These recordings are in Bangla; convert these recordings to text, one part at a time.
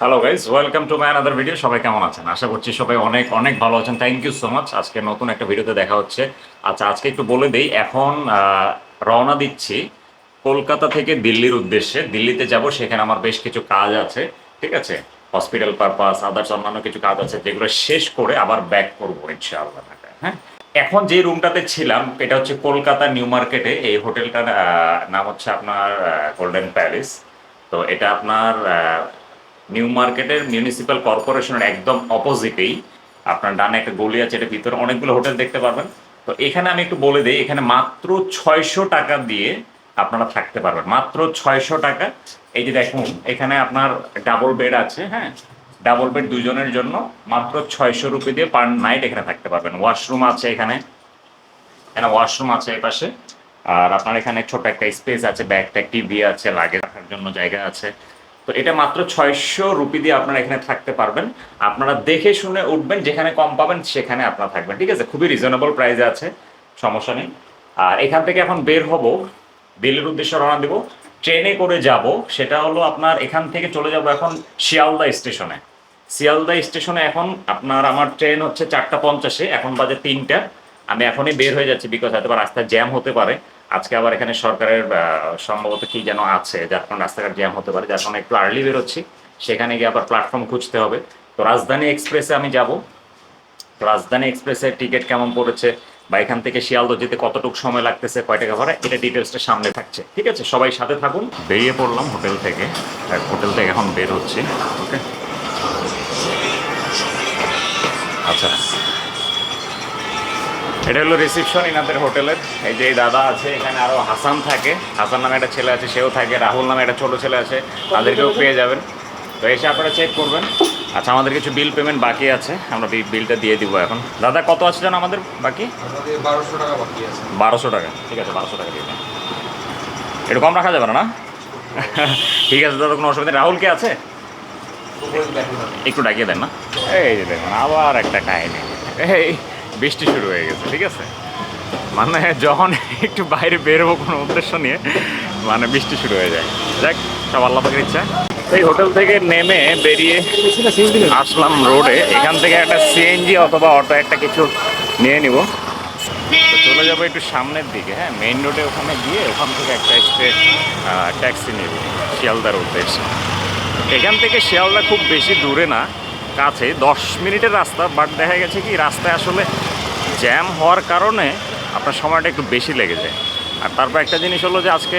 Hello guys welcome to my another video সবাই কেমন আছেন? আশা করছি সবাই অনেক অনেক ভালো আছেন। থ্যাংক ইউ সো মাচ আজকে নতুন একটা ভিডিওতে দেখা হচ্ছে। আচ্ছা আজকে একটু বলে দিই, এখন রওনা দিচ্ছি কলকাতা থেকে দিল্লির উদ্দেশ্যে। দিল্লিতে যাব, সেখানে আমার বেশ কিছু কাজ আছে, ঠিক আছে? হসপিটাল পারপাস আদার্স অন্যান্য কিছু কাজ আছে, যেগুলো শেষ করে আবার ব্যাক করব, ইনশাআল্লাহ হ্যাঁ? এখন যে রুমটাতে ছিলাম, এটা হচ্ছে কলকাতা নিউ মার্কেটে। এই হোটেলটার নাম হচ্ছে আপনার গোল্ডেন প্যালেস তো এটা আপনার নিউ মার্কেটের মিউনিসিপ্যাল কর্পোরেশনের একদম অপোজিটেই আপনার ডানে একটা গলি আছে এটা ভিতরে অনেকগুলো হোটেল দেখতে পারবেন। তো এখানে আমি একটু বলে দিই, এখানে মাত্র ছয়শো টাকা দিয়ে আপনারা থাকতে পারবেন। মাত্র ছয়শো টাকা। এই যে দেখুন, এখানে আপনার ডাবল বেড আছে হ্যাঁ? ডাবল বেড দুজনের জন্য মাত্র ছয়শো রুপি দিয়ে পার নাইট এখানে থাকতে পারবেন। ওয়াশরুম আছে এখানে। এখানে ওয়াশরুম আছে এই পাশে। আর আপনার এখানে ছোট একটা স্পেস আছে ব্যাগ ট্যাগ টিভি আছে লাগে রাখার জন্য জায়গা আছে। তো এটা মাত্র ছয়শো রুপি দিয়ে আপনারা এখানে থাকতে পারবেন। আপনারা দেখে শুনে উঠবেন, যেখানে কম পাবেন সেখানে আপনারা থাকবেন, ঠিক আছে? খুবই রিজনেবল প্রাইসে আছে, সমস্যা নেই। আর এখান থেকে এখন বের হব, দিল্লির উদ্দেশ্যে রওনা দেব। ট্রেনে করে যাব, সেটা হলো আপনার এখান থেকে চলে যাব এখন শিয়ালদা স্টেশনে। শিয়ালদা স্টেশনে এখন আপনার, আমার ট্রেন হচ্ছে চারটা পঞ্চাশে, এখন বাজে তিনটা। আমি এখনই বের হয়ে যাচ্ছি বিকজ হয়তো রাস্তায় জ্যাম হতে পারে। আজকে আবার এখানে সরকারের সম্ভবত কি যেন আছে, যার কারণে রাস্তাঘাট জ্যাম হতে পারে, যার কারণে একটু আর্লি বেরোচ্ছি। সেখানে গিয়ে আবার প্ল্যাটফর্ম খুঁজতে হবে। তো রাজধানী এক্সপ্রেসে আমি যাব। তো রাজধানী এক্সপ্রেসের টিকিট কেমন পড়েছে বা এখান থেকে শিয়ালদহ যেতে কতটুকু সময় লাগতেছে, কয় টাকা ভাড়া, এটা ডিটেলসটা সামনে থাকছে। ঠিক আছে? সবাই সাথে থাকুন। বেরিয়ে পড়লাম হোটেল থেকে। হোটেল থেকে এখন বের হচ্ছি ওকে আচ্ছা। এটা হলো রিসেপশন ইনাদের হোটেলের এই যে দাদা আছে এখানে আরও হাসান থাকে। হাসান নামে একটা ছেলে আছে সেও থাকে। রাহুল নামে একটা ছোট ছেলে আছে তাদেরকেও পেয়ে যাবেন। তো এসে আপনারা চেক করবেন। আচ্ছা আমাদের কিছু বিল পেমেন্ট বাকি আছে। আমরা বিলটা দিয়ে দিব এখন। দাদা কত আছে জানো আমাদের বাকি? বারোশো টাকা বাকি আছে। বারোশো টাকা। ঠিক আছে বারোশো টাকা দিয়ে দেন একটু কম রাখা যাবে না না? ঠিক আছে দাদা কোনো অসুবিধা নেই। রাহুল কে আছে? একটু ডাকিয়ে দেন না। এই যে দেখুন আবার একটা কাহিনী। এই বৃষ্টি শুরু হয়ে গেছে, ঠিক আছে? মানে যখন একটু বাইরে বেরোবো কোনো উদ্দেশ্য নিয়ে মানে বৃষ্টি শুরু হয়ে যায়। যাক, সব আল্লাহ ইচ্ছা। এই হোটেল থেকে নেমে বেরিয়ে আসলাম রোডে। এখান থেকে একটা সিএনজি অথবা অটো একটা কিছু নিয়ে নিব। চলে যাব একটু সামনের দিকে হ্যাঁ? মেইন রোডে ওখানে গিয়ে ওখান থেকে একটা স্ট্রেট ট্যাক্সি নেব, শিয়ালদার উদ্দেশ্যে। এখান থেকে শিয়ালদা খুব বেশি দূরে না। কাছে দশ মিনিটের রাস্তা বাট দেখা গেছে কি, রাস্তায় আসলে জ্যাম হওয়ার কারণে আপনার সময়টা একটু বেশি লেগে যায়। আর তারপর একটা জিনিস হলো যে আজকে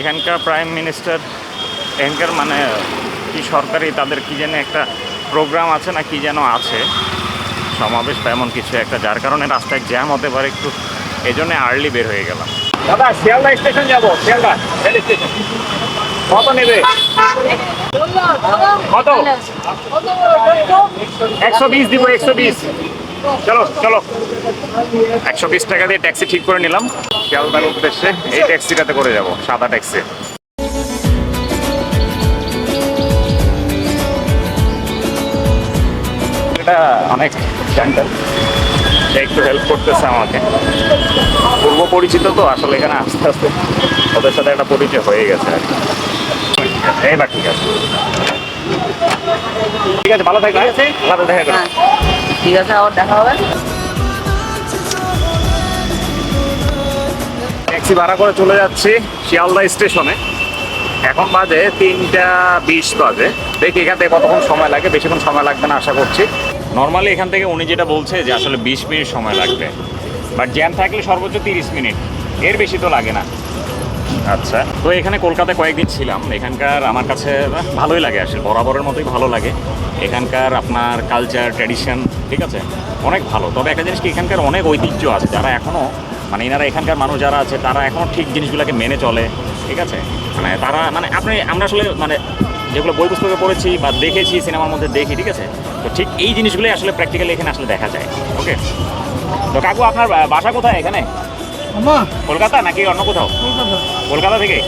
এখানকার প্রাইম মিনিস্টার এখানকার মানে কি সরকারি, তাদের কি যেন একটা প্রোগ্রাম আছে না কি যেন আছে, সমাবেশ বা এমন কিছু একটা, যার কারণে রাস্তায় জ্যাম হতে পারে একটু এই আর্লি বের হয়ে গেলাম। দাদা, শিয়ালদা স্টেশন যাব, শিয়ালদা, রেল স্টেশন কত নেবে? কত? একশো বিশ দিব, একশো বিশ। চলো চলো। একশো বিশ টাকা দিয়ে ট্যাক্সি ঠিক করে নিলাম। শিয়ালদার উদ্দেশ্যে এই ট্যাক্সিটাতে করে যাব, সাদা ট্যাক্সি। এটা অনেক জেন্টাল সে একটু হেল্প করতেছে আমাকে। পূর্ব পরিচিত তো আসলে এখানে আস্তে আস্তে ওদের সাথে একটা পরিচয় হয়ে গেছে আর। এইবার ঠিক আছে। ঠিক আছে ভালো থাকবে ভালো দেখা করো। হ্যাঁ ঠিক আছে আবার দেখা হবে। ট্যাক্সি ভাড়া করে চলে যাচ্ছি শিয়ালদা স্টেশনে। এখন বাজে তিনটা বিশ বাজে। দেখি এখান থেকে কতক্ষণ সময় লাগে বেশিক্ষণ সময় লাগবে না আশা করছি। নর্মালি এখান থেকে উনি যেটা বলছে যে আসলে বিশ মিনিট সময় লাগবে। বাট জ্যাম থাকলে সর্বোচ্চ তিরিশ মিনিট। এর বেশি তো লাগে না। আচ্ছা। তো এখানে কলকাতায় কয়েকদিন ছিলাম। এখানকার আমার কাছে ভালোই লাগে আসলে বরাবরের মতোই ভালো লাগে। এখানকার আপনার কালচার ট্র্যাডিশন ঠিক আছে? অনেক ভালো। তবে একটা জিনিস কি এখানকার অনেক ঐতিহ্য আছে। যারা এখনও মানে এনারা এখানকার মানুষ যারা আছে তারা এখনও ঠিক জিনিসগুলোকে মেনে চলে। ঠিক আছে? মানে তারা মানে আপনি আমরা আসলে মানে যেগুলো বই পুস্তকে পড়েছি বা দেখেছি সিনেমার মধ্যে দেখি ঠিক আছে? তো ঠিক এই জিনিসগুলোই আসলে প্র্যাকটিক্যালি এখানে আসলে দেখা যায়। ওকে? তো কাকু আপনার বাসা কোথায় এখানে? কলকাতা নাকি অন্য কোথাও? কলকাতা। থেকে?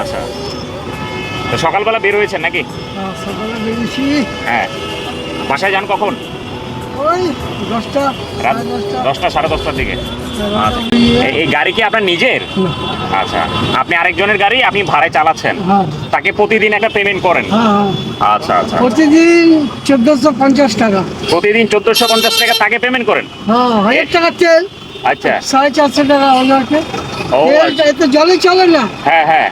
আচ্ছা। তো সকালবেলা বের হয়েছেন নাকি? সকালে বেরিয়েছি। হ্যাঁ। বাসায় যান কখন? ওই দশটা সাড়ে দশটা সাড়ে দশটার দিকে। এই- এই গাড়ি কি আপনার নিজের? আচ্ছা। আপনি আরেকজনের গাড়ি আপনি ভাড়ায় চালাচ্ছেন? হ্যাঁ। তাকে প্রতিদিন একটা পেমেন্ট করেন? হ্যাঁ হ্যাঁ। আচ্ছা আচ্ছা। প্রতিদিন চোদ্দশো পঞ্চাশ টাকা। প্রতিদিন চোদ্দশো পঞ্চাশ টাকা তাকে পেমেন্ট করেন? হ্যাঁ হাজার টাকা তেল। আচ্ছা। সাড়ে চারশো টাকা ওনাকে তেলটা আচ্ছা। এতে জলে চলে না। হ্যাঁ হ্যাঁ।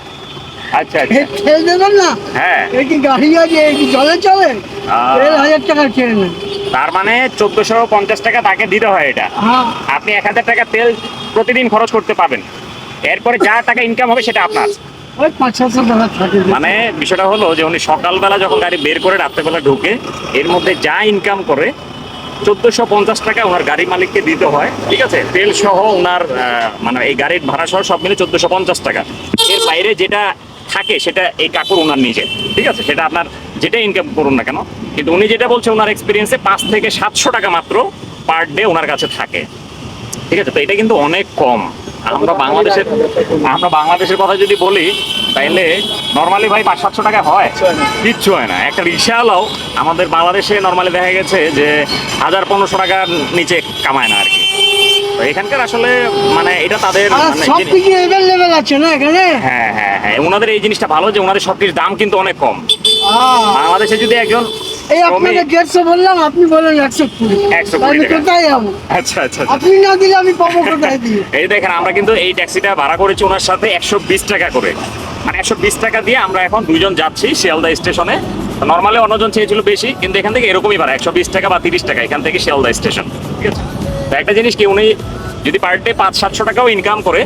আচ্ছা আচ্ছা। তেল দেবেন না। হ্যাঁ। কি গাড়ি আছে কি জলে চলে। তেল হাজার টাকা কেড়ে নেন তার মানে চোদ্দশো পঞ্চাশ টাকা তাকে দিতে হয় এটা। হ্যাঁ। আপনি এক হাজার টাকা তেল প্রতিদিন খরচ করতে পাবেন এরপরে যা টাকা ইনকাম হবে সেটা আপনার। মানে বিষয়টা হলো যে উনি সকালবেলা যখন গাড়ি বের করে রাত্রেবেলা ঢুকে এর মধ্যে যা ইনকাম করে চোদ্দশো পঞ্চাশ টাকা ওনার গাড়ি মালিককে দিতে হয়। ঠিক আছে? তেল সহ ওনার আহ, মানে এই গাড়ির ভাড়া সহ সব মিলে চোদ্দশো পঞ্চাশ টাকা। এর বাইরে যেটা থাকে, সেটা এই কাকুর ওনার নিজের ঠিক আছে? সেটা আপনার যেটা ইনকাম করুন না কেন, কিন্তু উনি যেটা বলছে ওনার এক্সপিরিয়েন্সে পাঁচ থেকে সাতশো টাকা মাত্র পার ডে ওনার কাছে থাকে। ঠিক আছে? তো এটা কিন্তু অনেক কম। আমরা বাংলাদেশের আমরা বাংলাদেশের কথা যদি বলি, তাইলে নর্মালি ভাই পাঁচ, সাতশো টাকা হয়। কিচ্ছু হয় না। একটা রিক্সাওয়ালাও আমাদের বাংলাদেশে নর্মালি দেখা গেছে যে হাজার পনেরোশো টাকার নিচে কামায় না আর কি। এখানকার আসলে মানে এটা তাদের আর মানে সব জিনি- কিছু অ্যাভেলেবেল আছে না এখানে? হ্যাঁ হ্যাঁ হ্যাঁ। ওনাদের এই জিনিসটা ভালো যে ওনাদের সব দাম কিন্তু অনেক কম। বাংলাদেশে যদি একজন এই আপনাকে দেড়শো বললাম আপনি বলেন একশো কুড়ি। 120 আমি কোথায় যাব? আচ্ছা আচ্ছা আচ্ছা। আপনি না দিলে আমি পাবো কোথায় দিয়ে? এই দেখেন আমরা কিন্তু এই ট্যাক্সিটা ভাড়া করেছি ওনার সাথে একশো বিশ টাকা করে। মানে একশো বিশ টাকা দিয়ে আমরা এখন দুইজন যাচ্ছি শিয়ালদা স্টেশনে। নর্মালি অন্যজন চেয়েছিল বেশি কিন্তু এখান থেকে এরকমই ভাড়া একশো বিশ টাকা বা তিরিশ টাকা এখান থেকে শিয়ালদা স্টেশন। ঠিক আছে? একটা জিনিস কি উনি যদি পার ডে পাঁচ সাতশো টাকাও ইনকাম করে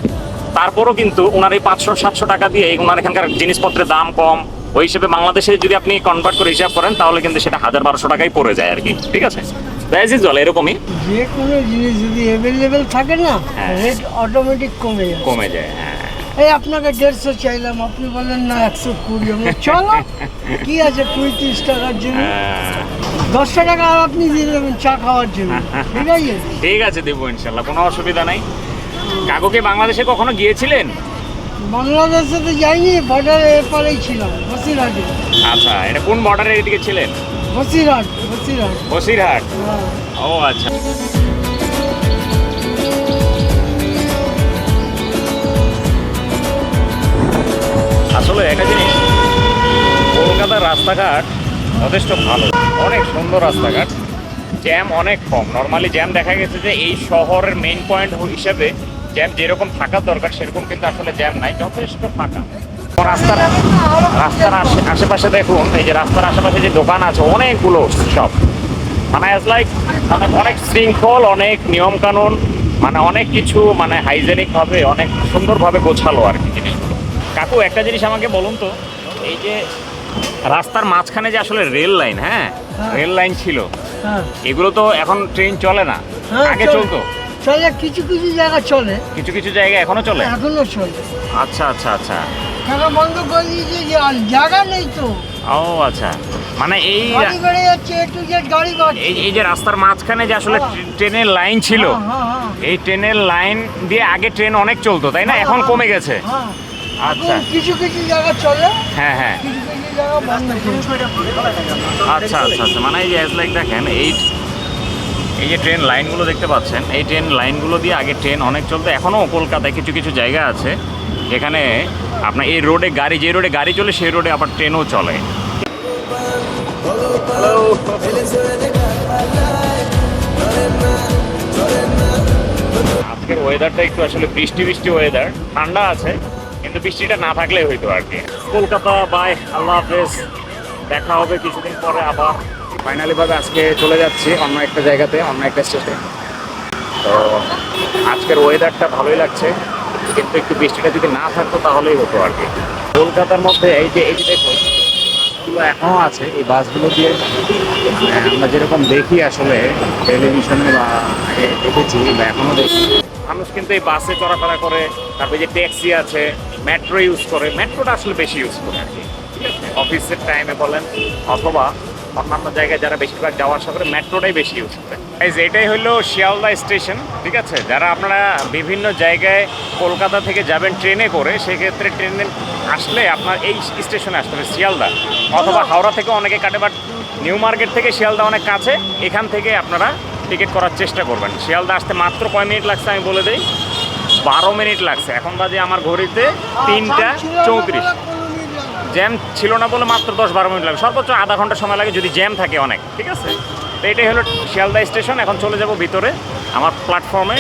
তারপরও কিন্তু ওনার এই পাঁচশো সাতশো টাকা দিয়ে ওনার এখানকার জিনিসপত্রের দাম কম। ওই হিসেবে বাংলাদেশে যদি আপনি কনভার্ট করে হিসাব করেন তাহলে কিন্তু সেটা হাজার বারোশো টাকাই পড়ে যায় আর কি। ঠিক আছে? অ্যাজ এরকমই। যে কোনো জিনিস যদি অ্যাভেলেবেল থাকে না হ্যাঁ। রেট অটোমেটিক কমে যায়। কমে যায় হ্যাঁ। এই আপনাকে দেড়শো চাইলাম আপনি বলেন না একশো কুড়ি। আমি চলো কি আছে পঁয়ত্রিশ টাকার জন্য? হ্যাঁ। দশটা টাকা আর আপনি দিয়ে দেবেন চা খাওয়ার জন্য। ঠিক আছে? ঠিক আছে দেবো ইনশাল্লাহ কোনো অসুবিধা নাই। কাকুকে বাংলাদেশে কখনো গিয়েছিলেন? বাংলাদেশে তো যাইনি বর্ডারে এপারেই ছিলাম বসিরহাটে। আচ্ছা এটা কোন বর্ডারের এদিকে ছিলেন? বসিরহাট বসিরহাট। বসিরহাট। হ্যাঁ। ও আচ্ছা। আসলে একটা জিনিস, কলকাতার রাস্তাঘাট যথেষ্ট ভালো। অনেক সুন্দর রাস্তাঘাট জ্যাম অনেক কম। নর্মালি জ্যাম দেখা গেছে যে এই শহরের মেইন পয়েন্ট হিসেবে জ্যাম যেরকম থাকার দরকার, সেরকম কিন্তু আসলে জ্যাম নাই, যথেষ্ট ফাঁকা। রাস্তার রাস্তার আশেপাশে দেখুন, এই যে রাস্তার আশেপাশে যে দোকান আছে, অনেকগুলো সব মানে অ্যাজ লাইক মানে অনেক শৃঙ্খল, অনেক নিয়মকানুন মানে অনেক কিছু মানে হাইজেনিকভাবে অনেক সুন্দরভাবে গোছালো আর কি। কাকু একটা জিনিস আমাকে বলুন তো এই যে রাস্তার মাঝখানে যে আসলে রেল লাইন হ্যাঁ? হ্যাঁ। রেল লাইন ছিল। হ্যাঁ। এগুলো তো এখন ট্রেন চলে না। হ্যাঁ, আগে চলতো? চলে কিছু কিছু জায়গা চলে। কিছু কিছু জায়গায় এখনও চলে? এখনও চলে। আচ্ছা আচ্ছা আচ্ছা। টাকা বন্ধ করে দিয়েছে যে আর জায়গা নেই তো। ও আচ্ছা। মানে এই এই যে রাস্তার মাঝখানে যে আসলে। ট্রেনের লাইন ছিল। এই ট্রেনের লাইন দিয়ে আগে ট্রেন অনেক চলতো তাই না? এখন কমে গেছে। হ্যাঁ। আচ্ছা। কিছু কিছু জায়গা চলে। হ্যাঁ হ্যাঁ। আচ্ছা আচ্ছা আচ্ছা। মানে এই যে অ্যাজ লাইক দেখেন এই এই যে ট্রেন লাইনগুলো দেখতে পাচ্ছেন এই ট্রেন লাইনগুলো দিয়ে আগে ট্রেন অনেক চলতো। এখনও কলকাতায় কিছু কিছু জায়গা আছে। যেখানে আপনার এই রোডে গাড়ি যে রোডে গাড়ি চলে সেই রোডে আবার ট্রেনও চলে। আজকের ওয়েদারটা একটু আসলে বৃষ্টি বৃষ্টি ওয়েদার ঠান্ডা আছে। কিন্তু বৃষ্টিটা না থাকলেই হইতো আর কি। কলকাতা বাই আল্লাহ হাফেজ। দেখা হবে কিছুদিন পরে আবার। ফাইনালি ভাবে আজকে চলে যাচ্ছি অন্য একটা জায়গাতে অন্য একটা স্টেটে তো আজকের ওয়েদারটা ভালোই লাগছে কিন্তু একটু বৃষ্টিটা যদি না থাকতো তাহলেই হতো আর কি। কলকাতার মধ্যে এই যে এই যে দেখো বাসগুলো এখনও আছে এই বাসগুলো দিয়ে আহ, আমরা যেরকম দেখি আসলে টেলিভিশনে বা দেখেছি বা এখনও দেখি। মানুষ কিন্তু এই বাসে চলাফেরা করে তারপরে যে ট্যাক্সি আছে মেট্রো ইউজ করে মেট্রোটা আসলে বেশি ইউজ করে আর কি। ঠিক আছে? অফিসের টাইমে বলেন অথবা অন্যান্য জায়গায় যারা বেশিরভাগ যাওয়া আসা করে মেট্রোটাই বেশি ইউজ করে। এটাই হলো শিয়ালদা স্টেশন ঠিক আছে? যারা আপনারা বিভিন্ন জায়গায় কলকাতা থেকে যাবেন ট্রেনে করে সেক্ষেত্রে ট্রেনে আসলে আপনার এই স্টেশনে আসতে হবে শিয়ালদা। অথবা হাওড়া থেকে অনেকে কাটে বাট নিউ মার্কেট থেকে শিয়ালদা অনেক কাছে এখান থেকে আপনারা টিকিট করার চেষ্টা করবেন। শিয়ালদা আসতে মাত্র কয় মিনিট লাগছে আমি বলে দিই। বারো মিনিট লাগছে। এখন বাজে আমার ঘড়িতে তিনটা চৌত্রিশ। জ্যাম ছিল না বলে মাত্র দশ বারো মিনিট লাগে সর্বোচ্চ আধা ঘণ্টা সময় লাগে যদি জ্যাম থাকে অনেক, ঠিক আছে? তো এটাই হলো শিয়ালদা স্টেশন। এখন চলে যাব ভিতরে, আমার প্ল্যাটফর্মে